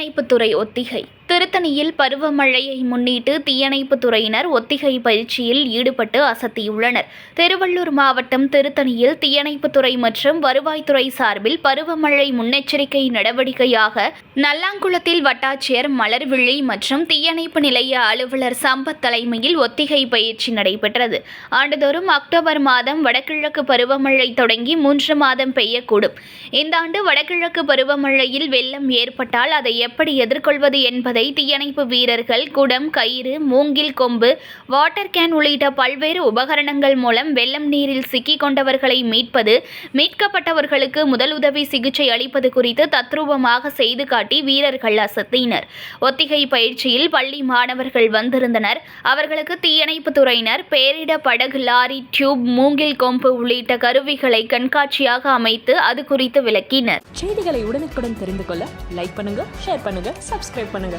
தீயணைப்புத்துறை ஒத்திகை. திருத்தணியில் பருவமழையை முன்னிட்டு தீயணைப்பு துறையினர் ஒத்திகை பயிற்சியில் ஈடுபட்டு அசத்தியுள்ளனர். திருவள்ளூர் மாவட்டம் திருத்தணியில் தீயணைப்புத்துறை மற்றும் வருவாய்த்துறை சார்பில் பருவமழை முன்னெச்சரிக்கை நடவடிக்கையாக நல்லாங்குளத்தில் வட்டாட்சியர் மலர்விழி மற்றும் தீயணைப்பு நிலைய அலுவலர் சம்பத் தலைமையில் ஒத்திகை பயிற்சி நடைபெற்றது. ஆண்டுதோறும் அக்டோபர் மாதம் வடகிழக்கு பருவமழை தொடங்கி மூன்று மாதம் பெய்யக்கூடும். இந்த ஆண்டு வடகிழக்கு பருவமழையில் வெள்ளம் ஏற்பட்டால் அதை எப்படி எதிர்கொள்வது என்பதை தீயணைப்பு வீரர்கள் குடம் கயிறு மூங்கில் கொம்பு வாட்டர் கேன் உள்ளிட்ட பல்வேறு உபகரணங்கள் மூலம் வெள்ளம் நீரில் சிக்கிக் கொண்டவர்களை மீட்பது மீட்கப்பட்டவர்களுக்கு முதலுதவி சிகிச்சை அளிப்பது குறித்து தத்ரூபமாக செய்து காட்டி வீரர்கள் அசத்தினர். ஒத்திகை பயிற்சியில் பள்ளி மாணவர்கள் வந்திருந்தனர். அவர்களுக்கு தீயணைப்பு துறையினர் பேரிட படகு லாரி டியூப் மூங்கில் கொம்பு உள்ளிட்ட கருவிகளை கண்காட்சியாக அமைத்து அது குறித்து விளக்கினர். செய்திகளை உடனுக்குடன் தெரிந்து கொள்ள லைக் பண்ணுங்க ஷேர் பண்ணுங்க சப்ஸ்கிரைப் பண்ணுங்க.